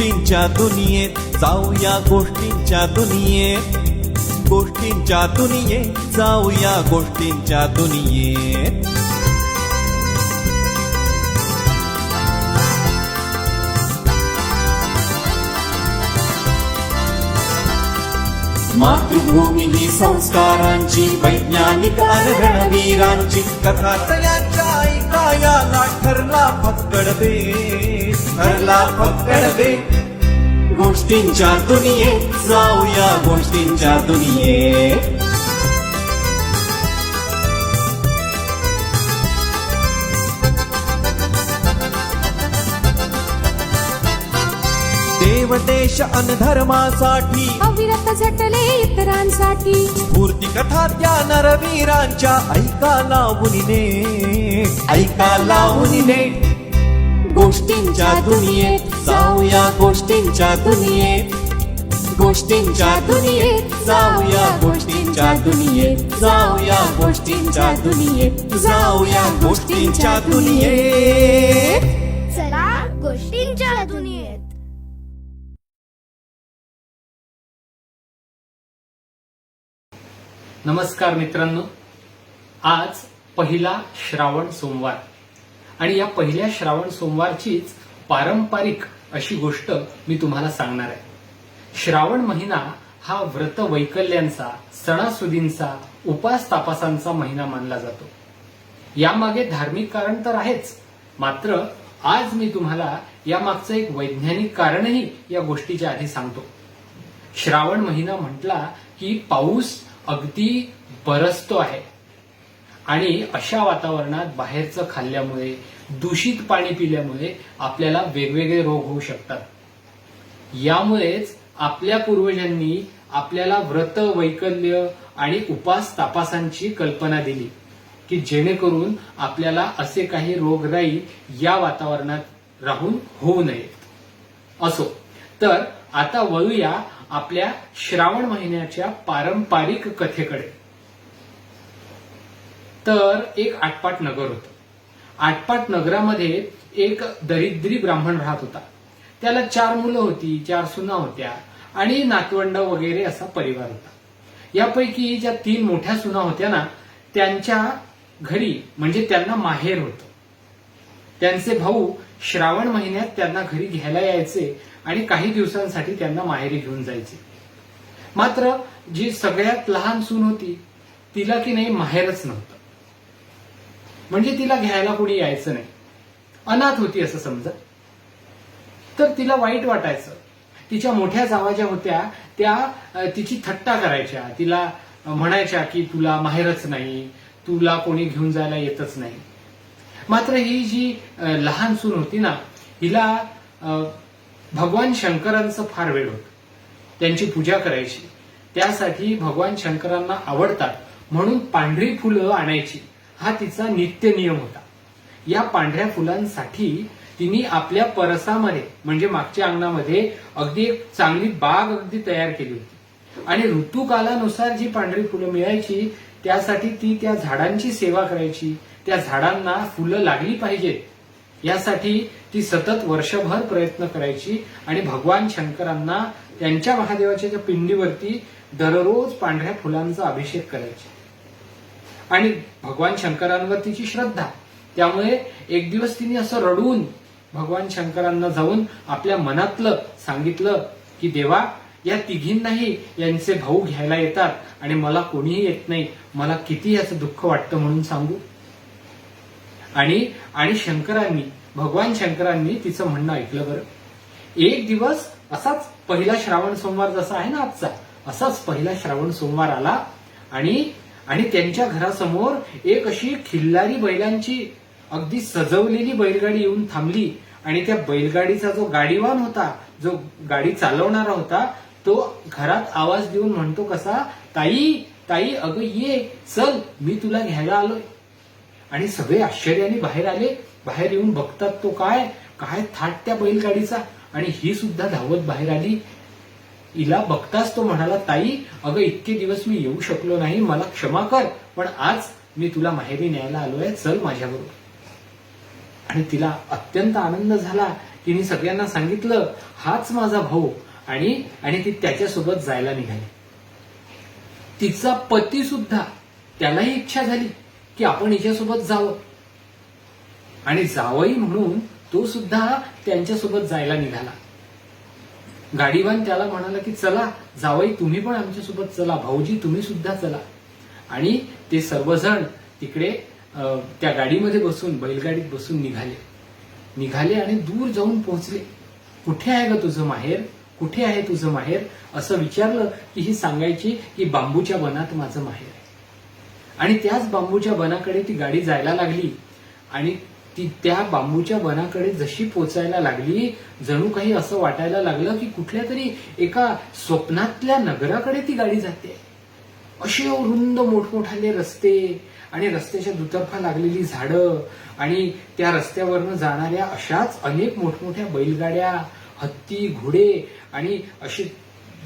गोष्टींच्या दुनियेत जाऊया गोष्टींच्या दुनियेत. गोष्टींच्या दुनियेत जाऊया गोष्टींच्या दुनियेत. मातृभूमी ही संस्कारांची वैज्ञानिक रणवीरांची कथा तयाच्या ऐकायाला ठरला फक्कड दे ठरला फक्कड दे. गोष्टींच्या दुनियेत जाऊया गोष्टींच्या दुनियेत. देव देश अन धर्मासाठी अविरत झटले इतरांसाठी. स्फूर्ती कथा त्या नरवीरांच्या ऐका लावून ऐका लावून गोष्टींच्या दुनियेत जाऊया गोष्टींच्या दुनियेत. गोष्टींच्या दुनियेत जाऊया गोष्टींच्या दुनियेत. जाऊया गोष्टींच्या दुनियेत. जाऊया गोष्टींच्या दुनियेत. नमस्कार मित्रांनो. आज पहिला श्रावण सोमवार. आणि या पहिल्या श्रावण सोमवारचीच पारंपरिक अशी गोष्ट मी तुम्हाला सांगणार आहे. श्रावण महिना हा व्रत वैकल्यांचा सणासुदींचा उपास तापासांचा महिना मानला जातो. यामागे धार्मिक कारण तर आहेच. मात्र आज मी तुम्हाला यामागचं एक वैज्ञानिक कारणही या गोष्टीच्या आधी सांगतो. श्रावण महिना म्हटला की पाऊस अगदी बरसतो आहे. आणि अशा वातावरणात बाहेरचं खाल्ल्यामुळे दूषित पाणी पिल्यामुळे आपल्याला वेगवेगळे रोग होऊ शकतात. यामुळेच आपल्या पूर्वजांनी आपल्याला व्रत वैकल्य आणि उपास तापासांची कल्पना दिली की जेणेकरून आपल्याला असे काही रोगराई या वातावरणात राहून होऊ नयेत. असो तर आता वळूया आपल्या श्रावण महिन्याच्या पारंपरिक कथेकडे. तर एक आटपाट नगर होतं. आटपाट नगरामध्ये एक दरिद्री ब्राह्मण राहत होता. त्याला चार मुलं होती चार सुना होत्या आणि नातवंड वगैरे असा परिवार होता. यापैकी ज्या तीन मोठ्या सुना होत्या ना त्यांच्या घरी म्हणजे त्यांना माहेर होतं. त्यांचे भाऊ श्रावण महिन्यात त्यांना घरी घ्यायला यायचे आणि काही दिवसांसाठी त्यांना माहेरी घेऊन जायचे. मात्र जी सगळ्यात लहान सून होती तिला की नाही माहेरच नव्हतं. म्हणजे तिला घ्यायला कोणी यायचं नाही. अनाथ होती असं समजा. तर तिला वाईट वाटायचं. तिच्या मोठ्या जावा ज्या होत्या त्या तिची थट्टा करायच्या. तिला म्हणायच्या की तुला माहेरच नाही. तुला कोणी घेऊन जायला येतच नाही. मात्र ही जी लहान सून होती ना हिला भगवान शंकरांचं फार वेळ होत. त्यांची पूजा करायची. त्यासाठी भगवान शंकरांना आवडतात. म्हणून पांढरी फुलं आणायची. हा तिचा नित्य नियम होता. या पांढऱ्या फुलांसाठी तिने आपल्या परसामध्ये म्हणजे मागच्या अंगणामध्ये अगदी एक चांगली बाग अगदी तयार केली होती. आणि ऋतुकालानुसार जी पांढरी फुलं मिळायची त्यासाठी ती त्या झाडांची सेवा करायची त्या झाडांना फुलं लागली पाहिजेत. यासाठी ती सतत वर्षभर प्रयत्न करायची आणि भगवान शंकरांना त्यांच्या महादेवाच्या ज्या पिंडीवरती दररोज पांढऱ्या फुलांचा अभिषेक करायची. आणि भगवान शंकरांवर तिची श्रद्धा. त्यामुळे एक दिवस तिने असं रडून भगवान शंकरांना जाऊन आपल्या मनातलं सांगितलं की देवा या तिघींनाही यांचे भाऊ घ्यायला येतात आणि मला कोणीही येत नाही. मला किती याचं दुःख वाटतं म्हणून सांगू. आणि आणि शंकरांनी भगवान शंकरांनी तिचं म्हणणं ऐकलं बरं. एक दिवस असाच पहिला श्रावण सोमवार जसा आहे ना आजचा असाच पहिला श्रावण सोमवार आला आणि आणि त्यांच्या घरासमोर एक अशी खिल्लारी बैलांची अगदी सजवलेली बैलगाडी येऊन थांबली आणि त्या बैलगाडीचा जो गाडीवान होता जो गाडी चालवणारा होता तो घरात आवाज देऊन म्हणतो कसा ताई ताई अगं ये चल मी तुला घ्यायला आलोय. आणि सगळे आश्चर्याने बाहेर आले. बाहेर येऊन बघतात तो काय? काय थाट त्या बैलगाडीचा? आणि ही सुद्धा धावत बाहेर आली. हिला बघताच तो म्हणाला ताई अगं इतके दिवस मी येऊ शकलो नाही. मला क्षमा कर पण आज मी तुला माहेरी न्यायला आलोय. चल माझ्याबरोबर. आणि तिला अत्यंत आनंद झाला तिने सगळ्यांना सांगितलं हाच माझा भाऊ. आणि आणि ती त्याच्यासोबत जायला निघाली. तिचा पती सुद्धा त्यालाही इच्छा झाली. की आपण हिच्यासोबत जावं. आणि जावंही म्हणून तो सुद्धा त्यांच्यासोबत जायला निघाला. गाडीवान त्याला म्हणाला की चला जावई तुम्ही पण आमच्यासोबत चला. भाऊजी तुम्ही सुद्धा चला. आणि ते सर्वजण तिकडे त्या गाडीमध्ये बसून बैलगाडीत बसून निघाले. निघाले आणि दूर जाऊन पोहोचले. कुठे आहे ग तुझं माहेर? कुठे आहे तुझं माहेर? असं विचारलं की ही सांगायची की बांबूच्या वनात माझं माहेर आणि त्याच बांबूच्या वनाकडे ती गाडी जायला लागली. आणि ती त्या बांबूच्या वनाकडे जशी पोचायला लागली जणू काही असं वाटायला लागलं की कुठल्या तरी एका स्वप्नातल्या नगराकडे ती गाडी जाते. असे रुंद मोठमोठाले रस्ते आणि रस्त्याच्या दुतर्फा लागलेली झाडं आणि त्या रस्त्यावरनं जाणाऱ्या अशाच अनेक मोठमोठ्या बैलगाड्या हत्ती घोडे आणि अशी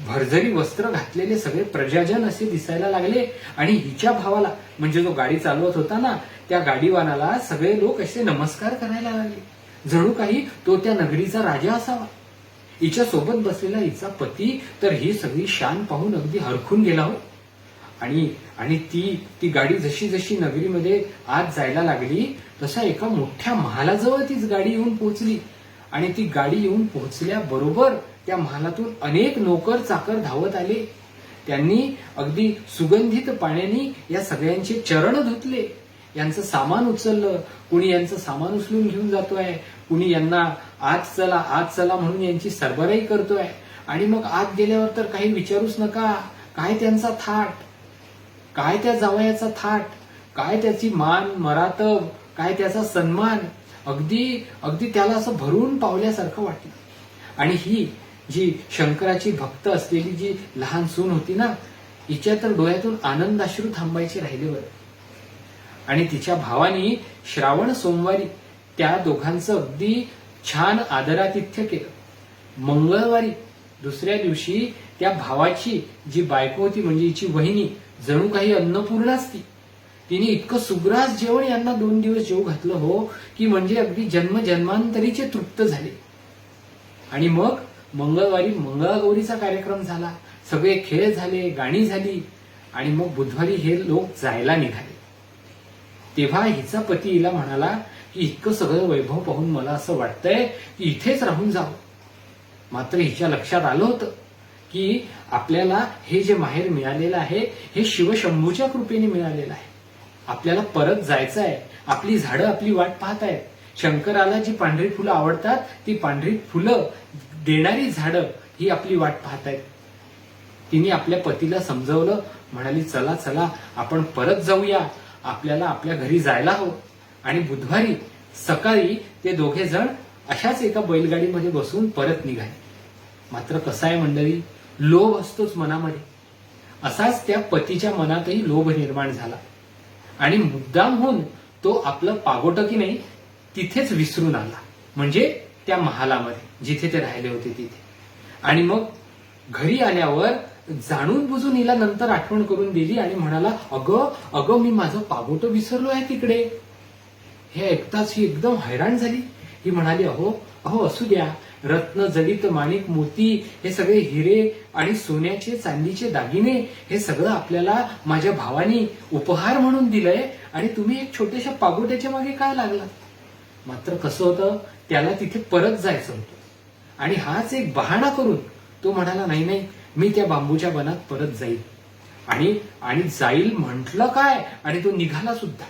भरझरी वस्त्र घातलेले सगळे प्रजाजन असे दिसायला लागले आणि हिच्या भावाला म्हणजे जो गाडी चालवत होता ना त्या गाडीवानाला सगळे लोक असे नमस्कार करायला लागले. जणू काही तो त्या नगरीचा राजा असावा. हिच्या सोबत बसलेला हिचा पती तर ही सगळी शान पाहून अगदी हरखून गेला हो. आणि आणि ती ती गाडी जशी जशी नगरीमध्ये आत जायला लागली तसा एका मोठ्या महालाजवळ तीच गाडी येऊन पोहोचली. आणि ती गाडी येऊन पोहोचल्याबरोबर त्या महालातून अनेक नोकर चाकर धावत आले. त्यांनी अगदी सुगंधित पाण्याने या सगळ्यांचे चरण धुतले. यांचं सामान उचललं. कुणी यांचं सामान उचलून घेऊन जातोय. कुणी यांना आत चला आत चला म्हणून यांची सरबराई करतोय. आणि मग आत गेल्यावर तर काही विचारूच नका. काय त्यांचा थाट? काय त्या जावयाचा थाट? काय त्याची मान मरातब? काय त्याचा सन्मान? अगदी अगदी त्याला असं भरून पावल्यासारखं वाटलं. आणि ही जी शंकराची भक्त असलेली जी लहान सून होती ना हिच्या तर डोळ्यातून आनंदाश्रू थांबायचे राहिले बरं. आणि तिच्या भावानी श्रावण सोमवारी त्या दोघांचं अगदी छान आदरातिथ्य केलं. मंगळवारी दुसऱ्या दिवशी त्या भावाची जी बायको होती म्हणजे हिची वहिनी जणू काही अन्नपूर्णाच ती तिने इतकं सुग्रास जेवण यांना दोन दिवस जेव घातलं हो की म्हणजे अगदी जन्म जन्मांतरीचे तृप्त झाले. आणि मग मंगळवारी मंगळागौरीचा कार्यक्रम झाला. सगळे खेळ झाले गाणी झाली आणि मग बुधवारी हे लोक जायला निघाले. तेव्हा हिचा पती हिला म्हणाला की इतकं सगळं वैभव पाहून मला असं वाटतंय की इथेच राहून जावं मात्र हिच्या लक्षात आलं होतं की आपल्याला हे जे माहेर मिळालेलं आहे हे शिवशंभूच्या कृपेने मिळालेलं आहे. आपल्याला परत जायचं आहे आपली झाडं आपली वाट पाहत आहेत शंकराला जी पांढरी फुलं आवडतात ती पांढरी फुलं देणारी झाडं ही आपली वाट पाहत आहेत तिने आपल्या पतीला समजवलं म्हणाली चला चला आपण परत जाऊया. आपल्याला आपल्या घरी जायला हवं. आणि बुधवारी सकाळी ते दोघे जण अशाच एका बैलगाडीमध्ये बसून परत निघाले. मात्र कसं आहे मंडळी लोभ असतोच मनामध्ये. असाच त्या पतीच्या मनातही लोभ निर्माण झाला. आणि मुद्दाम होऊन तो आपलं पागोटं की नाही तिथेच विसरून आला. म्हणजे त्या महालामध्ये जिथे ते राहिले होते तिथे. आणि मग घरी आल्यावर जाणून बुजून हिला नंतर आठवण करून दिली आणि म्हणाला अगं अगं मी माझं पागोटं विसरलो आहे तिकडे. हे ऐकताच ही एकदम हैराण झाली. ही म्हणाली अहो अहो असू द्या. रत्न जडित माणिक मोती हे सगळे हिरे आणि सोन्याचे चांदीचे दागिने हे सगळं आपल्याला माझ्या भावानी उपहार म्हणून दिलंय आणि तुम्ही एक छोट्याशा पागोट्याच्या मागे काय लागला मात्र कसं होतं त्याला तिथे परत जायचं होतं. आणि हाच एक बहाणा करून तो म्हणाला नाही नाही मी त्या बांबूच्या वनात परत जाईल. आणि आणि जाईल म्हटलं काय? आणि तो निघाला सुद्धा.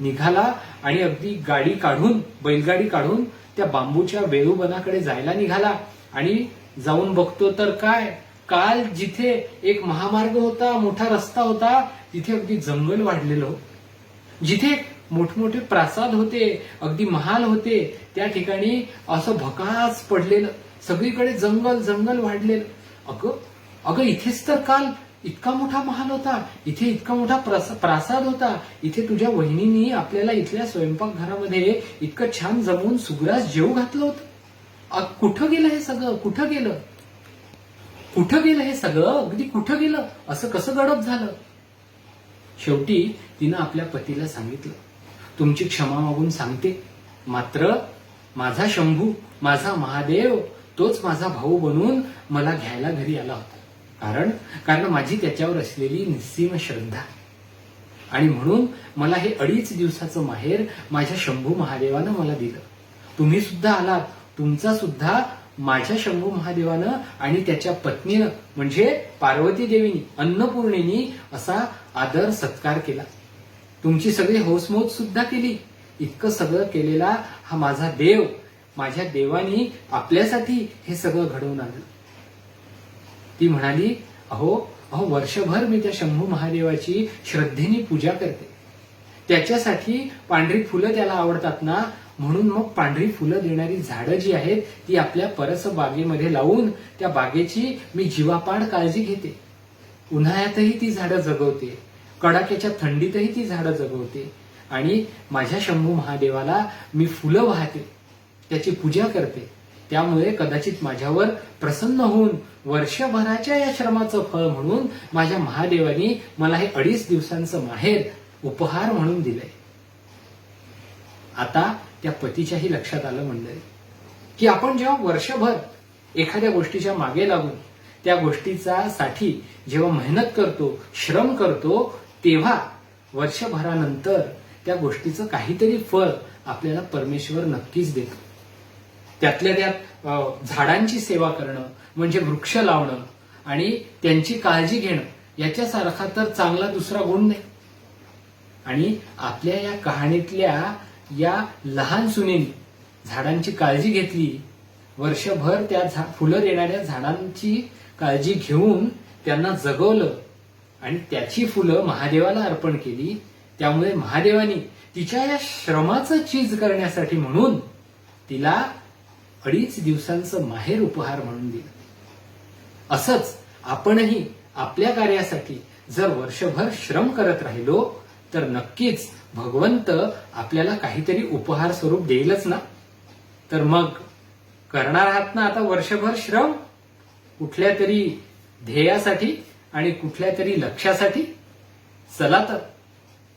निघाला आणि अगदी गाडी काढून बैलगाडी काढून त्या बांबूच्या वेळूबनाकडे जायला निघाला. आणि जाऊन बघतो तर काय? काल जिथे एक महामार्ग होता मोठा रस्ता होता तिथे अगदी जंगल वाढलेलं जिथे मोठमोठे प्रासाद होते अगदी महाल होते. त्या ठिकाणी असं भकास पडलेलं सगळीकडे जंगल जंगल वाढलेलं. अगं अगं इथेच तर काल इतका मोठा महाल होता. इथे इतका मोठा प्रासाद होता. इथे तुझ्या वहिनीनी आपल्याला इथल्या स्वयंपाकघरामध्ये इतकं छान जमून सुग्रास जेव घातलं होतं. कुठं गेलं हे सगळं? कुठं गेलं? कुठं गेलं हे सगळं? अगदी कुठं गेलं? असं कसं गडप झालं? शेवटी तिनं आपल्या पतीला सांगितलं तुमची क्षमा मागून सांगते. मात्र माझा शंभू माझा महादेव तोच माझा भाऊ बनून मला घ्यायला घरी आला होता. कारण कारण माझी त्याच्यावर असलेली निस्सीम श्रद्धा. आणि म्हणून मला हे अडीच दिवसाचं माहेर माझ्या शंभू महादेवानं मला दिलं. तुम्ही सुद्धा आलात. तुमचा सुद्धा माझ्या शंभू महादेवानं आणि त्याच्या पत्नीनं म्हणजे पार्वती देवीनी अन्नपूर्णेनी असा आदर सत्कार केला. तुमची सगळी हौसमौज सुद्धा केली. इतकं सगळं केलेला हा माझा देव माझ्या देवानी आपल्यासाठी हे सगळं घडवून आणलं. ती म्हणाली अहो अहो वर्षभर मी त्या शंभू महादेवाची श्रद्धेने पूजा करते. त्याच्यासाठी पांढरी फुलं त्याला आवडतात ना म्हणून मग पांढरी फुलं देणारी झाडं जी आहेत ती आपल्या परस बागेमध्ये लावून त्या बागेची मी जीवापाड काळजी घेते. उन्हाळ्यातही ती झाडं जगवते. कडाक्याच्या थंडीतही ती झाडं जगवते. आणि माझ्या शंभू महादेवाला मी फुलं वाहते. त्याची पूजा करते. त्यामुळे कदाचित माझ्यावर प्रसन्न होऊन वर्षभराच्या या श्रमाचं फळ म्हणून माझ्या महादेवानी मला हे अडीच दिवसांचं माहेर उपहार म्हणून दिलंय. आता त्या पतीच्याही लक्षात आलं मंडळी की आपण जेव्हा वर्षभर एखाद्या गोष्टीच्या मागे लागून त्या गोष्टीचा साठी जेव्हा मेहनत करतो श्रम करतो तेव्हा वर्षभरानंतर त्या गोष्टीचं काहीतरी फळ आपल्याला परमेश्वर नक्कीच देतो. त्यातल्या त्यात झाडांची सेवा करणं म्हणजे वृक्ष लावणं आणि त्यांची काळजी घेणं याच्यासारखा तर चांगला दुसरा गुण नाही. आणि आपल्या या कहाणीतल्या या लहान सुनेनी झाडांची काळजी घेतली वर्षभर त्या झा फुलं देणाऱ्या झाडांची काळजी घेऊन त्यांना जगवलं आणि त्याची फुलं महादेवाला अर्पण केली. त्यामुळे महादेवानी तिच्या या श्रमाचं चीज करण्यासाठी म्हणून तिला अडीच दिवसांचं माहेर उपहार म्हणून दिलं. असंच आपणही आपल्या कार्यासाठी जर वर्षभर श्रम करत राहिलो तर नक्कीच भगवंत आपल्याला काहीतरी उपहार स्वरूप देईलच ना. तर मग करणार आहात ना आता वर्षभर श्रम? कुठल्या तरी ध्येयासाठी? आणि कुठल्या तरी लक्षासाठी चला तर.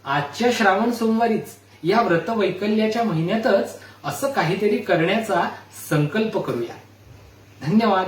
आजच्या श्रावण सोमवारीच या व्रत वैकल्याच्या महिन्यातच असं काहीतरी करण्याचा संकल्प करूया. धन्यवाद.